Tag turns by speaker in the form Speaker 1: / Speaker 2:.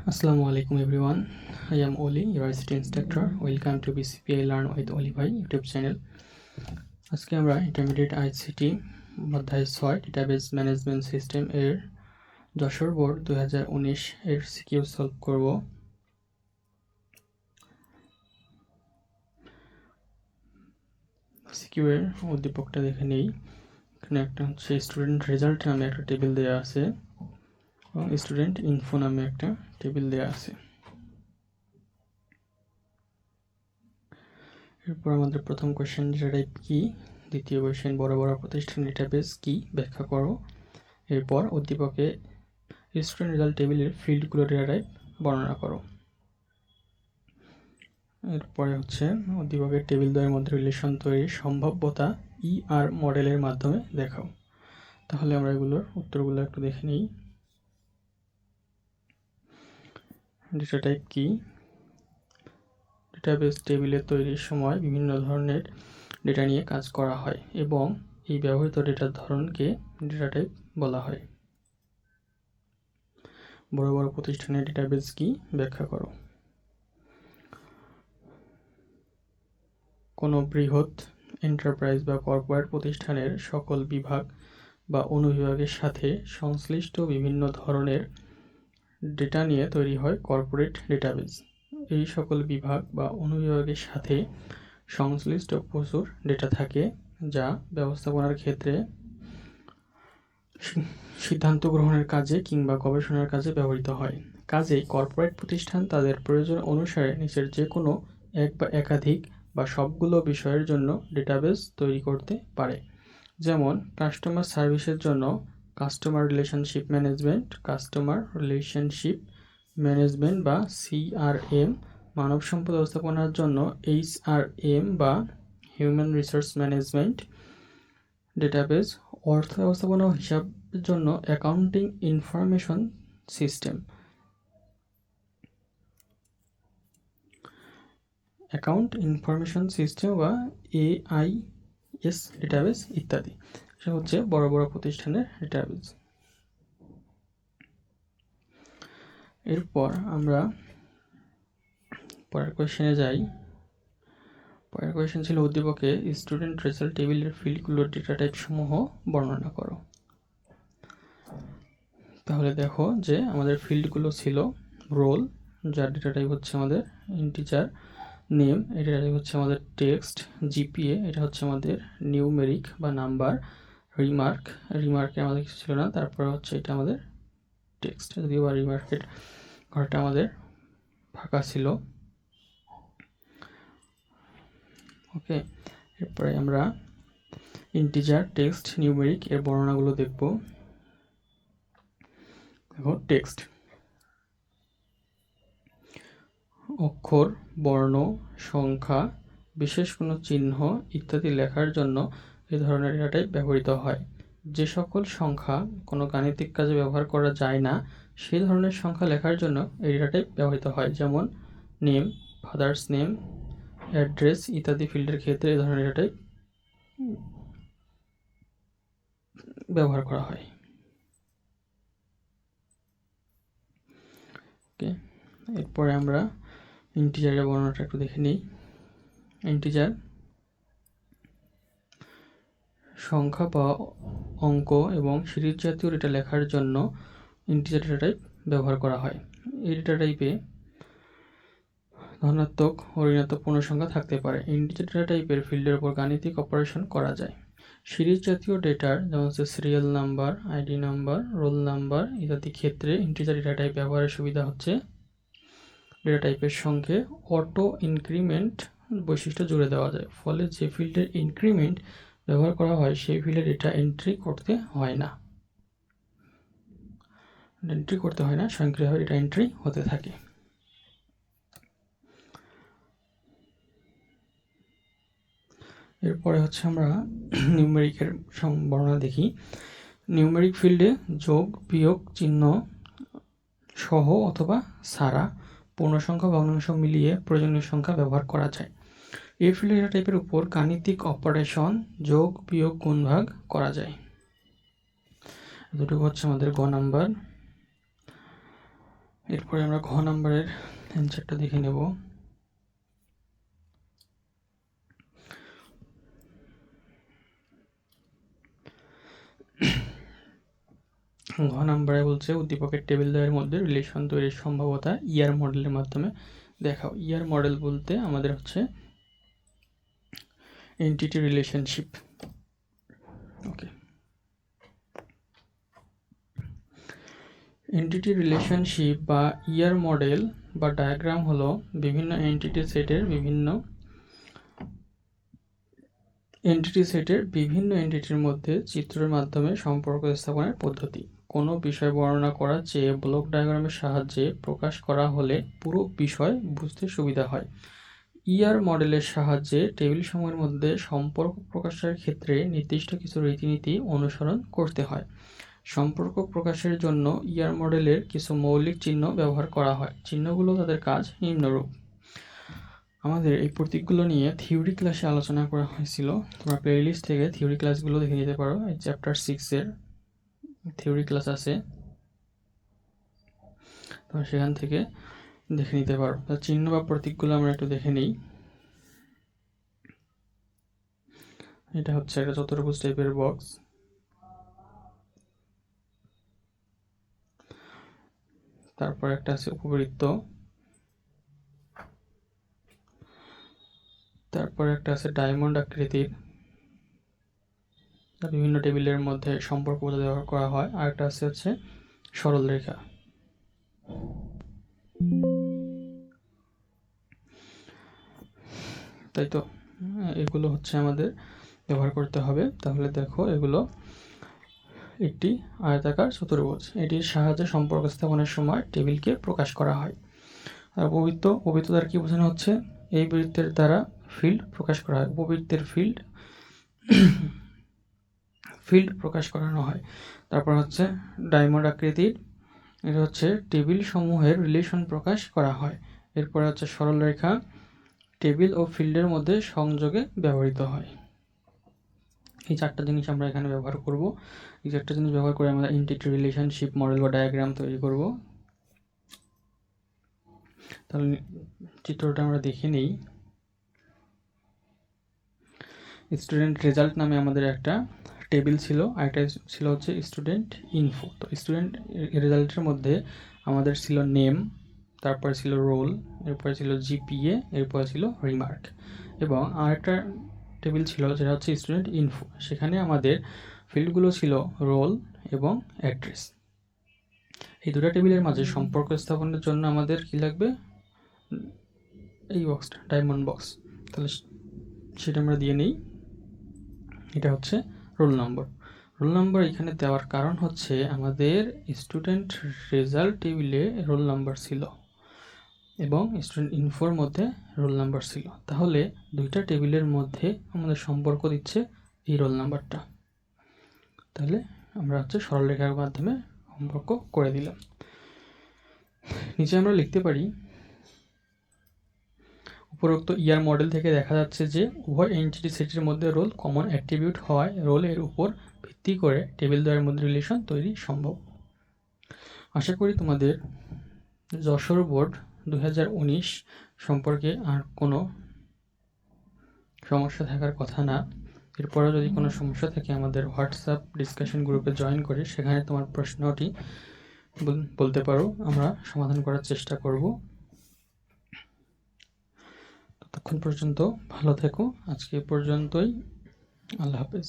Speaker 1: Assalamu alaikum everyone. I am Oli, University Instructor. Welcome to BCPI Learn with Oli ভাই YouTube channel আজকে আমরা intermediate ICT অধ্যায় ছয় database management system এর Jessore board দু হাজার উনিশ এর সিকিউ সলভ করব সিকিউ এর উদ্দীপকটা দেখে নেই এখানে একটা হচ্ছে স্টুডেন্ট রেজাল্ট নামে একটা টেবিল দেওয়া আছে এবং স্টুডেন্ট ইনফো নামে একটা টেবিল দেওয়া আছে। এরপর আমাদের প্রথম কোয়েশ্চেন ডেটা কি? দ্বিতীয় কোয়েশ্চেন বড় বড় প্রতিষ্ঠান ডেটাবেস কি? ব্যাখ্যা করো। এরপর উদ্দীপকে স্টুডেন্ট রেজাল্ট টেবিলের ফিল্ডগুলো ডেটা বর্ণনা করো। এরপরে হচ্ছে উদ্দীপকের টেবিল দ্বয়ের মধ্যে রিলেশন তৈরির সম্ভাব্যতা ই আর মডেলের মাধ্যমে দেখাও। তাহলে আমরা এগুলোর উত্তরগুলো একটু দেখে নিই। ডেটা টাইপ কি ডেটাবেস টেবিলে তৈরির সময় বিভিন্ন ধরনের ডেটা নিয়ে কাজ করা হয় এবং এই ব্যবহৃত ডেটার ধরনকে ডেটা টাইপ বলা হয়। বড় বড় প্রতিষ্ঠানের ডেটাবেস কি ব্যাখ্যা করো? কোনো বৃহৎ এন্টারপ্রাইজ বা কর্পোরেট প্রতিষ্ঠানের সকল বিভাগ বা অনুবিভাগের সাথে সংশ্লিষ্ট বিভিন্ন ধরনের ডেটা নিয়ে তৈরি হয় কর্পোরেট ডেটাবেস এই সকল বিভাগ বা অনুবিভাগের সাথে সংশ্লিষ্ট প্রচুর ডেটা থাকে, যা ব্যবস্থাপনার ক্ষেত্রে সিদ্ধান্ত গ্রহণের কাজে কিংবা গবেষণার কাজে ব্যবহৃত হয়। কাজেই কর্পোরেট প্রতিষ্ঠান তাদের প্রয়োজন অনুসারে নিচের যে কোনো এক বা একাধিক বা সবগুলো বিষয়ের জন্য ডেটাবেস তৈরি করতে পারে। যেমন কাস্টমার সার্ভিসের জন্য customer relationship management customer relationship management বা সিআরএম মানব সম্পদ ব্যবস্থাপনার জন্য এইচআরএম বা হিউম্যান রিসোর্স ম্যানেজমেন্ট ডেটাবেস অর্থ ব্যবস্থাপনা হিসাবের জন্য accounting information system account information system বা এআইএস ডেটাবেস ইত্যাদি। সেটা হচ্ছে বড় বড় প্রতিষ্ঠানের ডেটাবেস এরপর আমরা পরের কোয়েশ্চেনে যাই। পরের কোয়েশ্চেন ছিল, উদ্দীপকে স্টুডেন্ট রেজাল্ট টেবিলের ফিল্ডগুলোর ডেটা টাইপ সমূহ বর্ণনা করো। তাহলে দেখো যে আমাদের ফিল্ডগুলো ছিল রোল যার ডেটা টাইপ হচ্ছে আমাদের ইন্টিজার নেম এটা হচ্ছে আমাদের টেক্সট জিপিএ এটা হচ্ছে আমাদের নিউমেরিক বা নাম্বার রিমার্ক রিমার্কে আমাদের কিছু ছিল না। তারপরে হচ্ছে এটা আমাদের টেক্সট যদিও বা রিমার্কের ঘরটা আমাদের ফাঁকা ছিল। ওকে এরপরে আমরা ইন্টিজার টেক্সট নিউমেরিক এর বর্ণনাগুলো দেখব। দেখো টেক্সট অক্ষর, বর্ণ, সংখ্যা, বিশেষ কোনো চিহ্ন ইত্যাদি লেখার জন্য এ ধরনের ডেটাটাই ব্যবহৃত হয়। যে সকল সংখ্যা কোনো গাণিতিক কাজে ব্যবহার করা যায় না সেই ধরনের সংখ্যা লেখার জন্য এই ডেটাটাই ব্যবহৃত হয়। যেমন, নেম, ফাদার্স নেম, অ্যাড্রেস ইত্যাদি ফিল্ডের ক্ষেত্রে এই ধরনের ডেটাটাই ব্যবহার করা হয়। ওকে, এরপরে আমরা ইন্টিজারের বর্ণনাটা একটু দেখে নিই। ইন্টিজার সংখ্যা বা অঙ্ক এবং সিরিজ জাতীয় ডেটা লেখার জন্য ইন্টিজার ডেটা টাইপ ব্যবহার করা হয়। এই ডেটা টাইপে ধনাত্মক ও ঋণাত্মক পূর্ণসংখ্যা থাকতে পারে। ইন্টিজার ডেটা টাইপের ফিল্ডের উপর গাণিতিক অপারেশন করা যায়। সিরিজ জাতীয় ডেটার যেমন হচ্ছে serial number ID number roll number ইত্যাদি ক্ষেত্রে ইন্টিজার ডেটা টাইপ ব্যবহারের সুবিধা হচ্ছে ডেটা টাইপের সঙ্গে অটো ইনক্রিমেন্ট বৈশিষ্ট্য জুড়ে দেওয়া যায়। ফলে যে ফিল্ডের ইনক্রিমেন্ট ব্যবহার করা হয়, সেই ফিল্ডে ডেটা এন্ট্রি করতে হয় না। এন্ট্রি করতে হয় না, স্বয়ংক্রিয়ভাবে ডেটা এন্ট্রি হতে থাকে। এরপরে হচ্ছে আমরা নিউমেরিকের বর্ণনা দেখি। নিউমেরিক ফিল্ডে যোগ, বিয়োগ, চিহ্ন সহ অথবা সারা পূর্ণ সংখ্যা ভগ্নাংশ মিলিয়ে প্রয়োজনীয় সংখ্যা ব্যবহার করা যায়। ডেটা টাইপের উপর গাণিতিক অপারেশন যোগ, বিয়োগ, গুণভাগ করা যায়। দুটো হচ্ছে আমাদের গ নাম্বার। এরপরে আমরা ঘ নাম্বারের অ্যান্সারটা দেখে নেব। ঘ নাম্বারে বলছে, উদ্দীপকের টেবিল দ্বয়ের মধ্যে রিলেশন তৈরির সম্ভাবতা ইয়ার মডেলের মাধ্যমে দেখাও। ইয়ার মডেল বলতে আমাদের হচ্ছে entity relationship okay entity relationship বা ইয়ার মডেল বা ডায়াগ্রাম হলো বিভিন্ন এন্টিটি সেটের বিভিন্ন এন্টিটি সেটের বিভিন্ন এন্টিটির মধ্যে চিত্রের মাধ্যমে সম্পর্ক স্থাপনের পদ্ধতি। কোনো বিষয় বর্ণনা করার চেয়ে ব্লক ডায়াগ্রামের সাহায্যে প্রকাশ করা হলে পুরো বিষয় বুঝতে সুবিধা হয়। ইআর মডেলের সাহায্যে টেবিল সময়ের মধ্যে সম্পর্ক প্রকাশের ক্ষেত্রে নির্দিষ্ট কিছু রীতিনীতি অনুসরণ করতে হয়। সম্পর্ক প্রকাশের জন্য ইয়ার মডেলের কিছু মৌলিক চিহ্ন ব্যবহার করা হয়। চিহ্নগুলো তাদের কাজ নিম্নরূপ। আমাদের এই প্রতীকগুলো নিয়ে থিওরি ক্লাসে আলোচনা করা হয়েছিল। তোমরা প্লেলিস্ট থেকে থিওরি ক্লাসগুলো দেখে নিতে পারো। এই চ্যাপ্টার সিক্সের থিওরি ক্লাস আছে। তোমরা সেখান থেকে দেখে নিতে পারো তার চিহ্ন বা প্রতীকগুলো আমরা একটু দেখে নিই। এটা হচ্ছে একটা চতুর্ভুজ টাইপের বক্স তারপর একটা আছে উপবৃত্ত। তারপর একটা আছে ডায়মন্ড আকৃতির। বিভিন্ন টেবিলের মধ্যে সম্পর্ক ব্যবহার করা হয়। আর একটা আছে হচ্ছে সরল রেখা তাই তো? এগুলো হচ্ছে আমাদের ব্যবহার করতে হবে। তাহলে দেখো, এগুলো একটি আয়তাকার চতুর্ভুজ। এটির সাহায্যে সম্পর্ক স্থাপনের সময় টেবিলকে প্রকাশ করা হয়। আর উপবৃত্ত উপবৃত্ত দ্বারা কী বোঝানো হচ্ছে? এই বৃত্তের দ্বারা ফিল্ড প্রকাশ করা হয়। উপবৃত্তের ফিল্ড ফিল্ড প্রকাশ করানো হয়। তারপর হচ্ছে ডায়মন্ড আকৃতির, এটা হচ্ছে টেবিল সমূহের রিলেশন প্রকাশ করা হয়। এরপরে হচ্ছে সরলরেখা টেবিল ও ফিল্ডের মধ্যে সংযোগে ব্যবহৃত হয়। এই চারটা জিনিস আমরা এখানে ব্যবহার করব। এই চারটা জিনিস ব্যবহার করে আমরা ইন্টিটি রিলেশনশিপ মডেল বা ডায়াগ্রাম তৈরি করব। তাহলে চিত্রটা আমরা দেখে নেই। স্টুডেন্ট রেজাল্ট নামে আমাদের একটা টেবিল ছিল। আর একটা ছিল হচ্ছে স্টুডেন্ট ইনফো তো স্টুডেন্ট রেজাল্টের মধ্যে আমাদের ছিল নেম তারপরে ছিল রোল, এরপরে ছিল জিপিএ, এরপরে ছিল রিমার্ক। এবং আরেকটা টেবিল ছিল যেটা হচ্ছে স্টুডেন্ট ইনফো। সেখানে আমাদের ফিল্ডগুলো ছিল রোল এবং অ্যাড্রেস এই দুটা টেবিলের মাঝে সম্পর্ক স্থাপনের জন্য আমাদের কি লাগবে? এই বক্সটা, ডায়মন্ড বক্স। তাহলে সেটা আমরা দিয়ে নিই। এটা হচ্ছে রোল নম্বর। রোল নম্বর এখানে দেওয়ার কারণ হচ্ছে আমাদের স্টুডেন্ট রেজাল্ট টেবিলে রোল নাম্বার ছিল। এবং স্টুডেন্ট ইনফোর মধ্যে রোল নাম্বার ছিল। তাহলে দুইটা টেবিলের মধ্যে আমাদের সম্পর্ক দিচ্ছে এই রোল নাম্বারটা তাহলে আমরা হচ্ছে সরলরেখার মাধ্যমে সম্পর্ক করে দিলাম। নিচে আমরা লিখতে পারি, উপরোক্ত ইয়ার মডেল থেকে দেখা যাচ্ছে যে উভয় এন্টিটি সেটের মধ্যে রোল কমন অ্যাট্রিবিউট হওয়ায় রোলের উপর ভিত্তি করে টেবিল দ্বয়ের মধ্যে রিলেশন তৈরি সম্ভব। আশা করি তোমাদের যশোর বোর্ড দু হাজার উনিশ সম্পর্কে আর কোনো সমস্যা থাকার কথা না। এরপরেও যদি কোনো সমস্যা থাকে, আমাদের হোয়াটসঅ্যাপ ডিসকাশন গ্রুপে জয়েন করে সেখানে তোমার প্রশ্নটি বলতে পারো। আমরা সমাধান করার চেষ্টা করব। ততক্ষণ পর্যন্ত ভালো থেকো। আজকে পর্যন্তই। আল্লাহ হাফেজ।